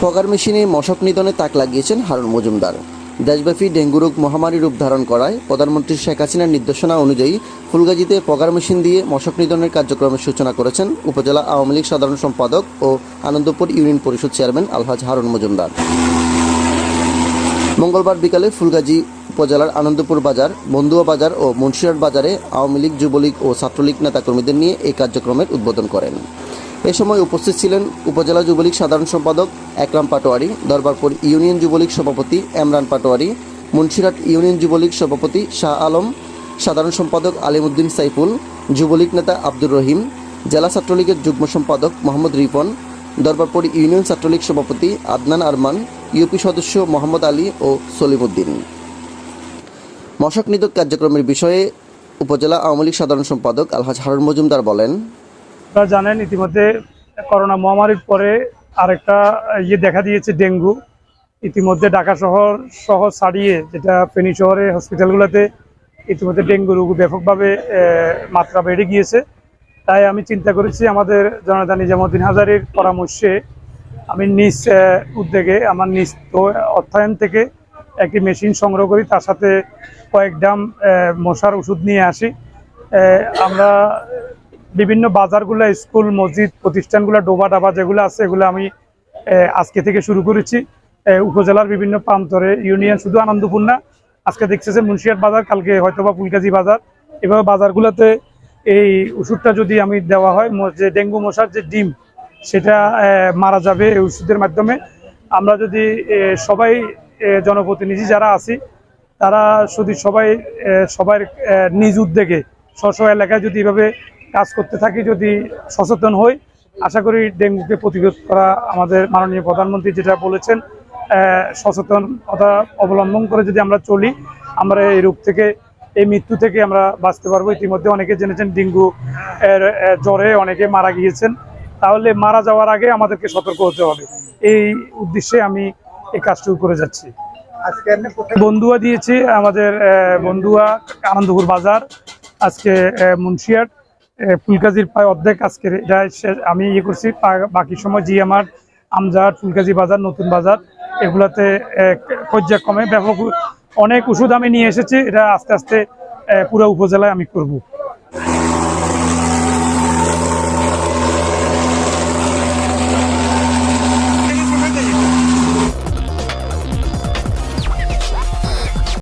Fogger মেশিনে মশক নিধনে তাক লাগিয়েছেন হারুন মজুমদার। দেশব্যাপী ডেঙ্গু রোগ মহামারী রূপ ধারণ করায় প্রধানমন্ত্রী শেখ হাসিনার নির্দেশনা অনুযায়ী ফুলগাজীতে পগার মেশিন দিয়ে মশক নিধনের কার্যক্রমের সূচনা করেছেন উপজেলা আওয়ামী লীগ সাধারণ সম্পাদক ও আনন্দপুর ইউনিয়ন পরিষদ চেয়ারম্যান আলহাজ হারুন মজুমদার। মঙ্গলবার বিকালে ফুলগাজী উপজেলার আনন্দপুর বাজার, বন্ধুয়া বাজার ও মুন্সিরহাট বাজারে আওয়ামী লীগ, যুবলীগ ও ছাত্রলীগ নেতাকর্মীদের নিয়ে এই কার্যক্রমের উদ্বোধন করেন। এ সময় উপস্থিত ছিলেন উপজেলা যুবলীগ সাধারণ সম্পাদক একরাম পাটোয়ারি দরবারপুর ইউনিয়ন যুবলীগ সভাপতি এমরান পাটোয়ারি, মুন্সিরহাট ইউনিয়ন যুবলীগ সভাপতি শাহ আলম, সাধারণ সম্পাদক আলিমুদ্দিন সাইফুল, যুবলীগ নেতা আব্দুর রহিম, জেলা ছাত্রলীগের যুগ্ম সম্পাদক মোহাম্মদ রিপন দরবারপুর ইউনিয়ন ছাত্রলীগ সভাপতি আদনান আরমান, ইউপি সদস্য মোহাম্মদ আলী ও সলিমুদ্দিন। মশক নিধক কার্যক্রমের বিষয়ে উপজেলা আওয়ামী লীগ সাধারণ সম্পাদক আলহাজ হারুন মজুমদার বলেন আপনারা জানেন ইতিমধ্যে করোনা মহামারীর পরে আরেকটা ইয়ে দেখা দিয়েছে ডেঙ্গু। ইতিমধ্যে ঢাকা শহর সহ ছাড়িয়ে যেটা ফেনী শহরে হসপিটালগুলোতে ইতিমধ্যে ডেঙ্গু রোগ ব্যাপকভাবে মাত্রা বেড়ে গিয়েছে। তাই আমি চিন্তা করেছি আমাদের জনতা নিজামুদ্দিন হাজারির পরামর্শে আমি নিজ উদ্যোগে আমার নিজ অর্থায়ন থেকে একটি মেশিন সংগ্রহ করি। তার সাথে কয়েক আহ, মশার ওষুধ নিয়ে আসি। আমরা বিভিন্ন বাজারগুলো, স্কুল, মসজিদ, প্রতিষ্ঠানগুলো, ডোবা ডাবা যেগুলো আছে, এগুলো আমি আজকে থেকে শুরু করেছি। উপজেলার বিভিন্ন প্রান্তরে, ইউনিয়ন শুধু আনন্দপুর না, আজকে দেখছে যে মুন্সিয়াট বাজার, কালকে হয়তোবা ফুলকাজি বাজার। এভাবে বাজারগুলোতে এই ওষুধটা যদি আমি দেওয়া হয় যে ডেঙ্গু মশার যে ডিম, সেটা মারা যাবে এই ওষুধের মাধ্যমে। আমরা যদি সবাই জনপ্রতিনিধি যারা আছি, তারা শুধু সবাই সবার নিজ উদ্যোগে স্ব এলাকায় যদি এভাবে কাজ করতে থাকি যদি সচেতন হই আশা করি ডেঙ্গুকে প্রতিরোধ করা আমাদের মাননীয় প্রধানমন্ত্রী যেটা বলেছেন সচেতনতা অবলম্বন করে যদি আমরা চলি আমরা এই রোগ থেকে এই মৃত্যু থেকে আমরা বাঁচতে পারব। ইতিমধ্যে অনেকে জেনেছেন ডেঙ্গু এর জ্বরে অনেকে মারা গিয়েছেন। তাহলে মারা যাওয়ার আগে আমাদেরকে সতর্ক হতে হবে। এই উদ্দেশ্যে আমি এই কাজটুকু করে যাচ্ছি। বন্ধুয়া দিয়েছি আমাদের বন্ধুয়া আনন্দপুর বাজার আজকে মুন্সিয়াট ফুলকাজির প্রায় অর্ধেক আজকে এটা আমি ইয়ে করছি বাকি সময় যে আমার আমজাদ ফুলকাজি বাজার, নতুন বাজার, এগুলাতে পর্যায়ক্রমে ব্যাপক অনেক ওষুধ আমি নিয়ে এসেছি। এটা আস্তে আস্তে পুরো উপজেলায় আমি করব।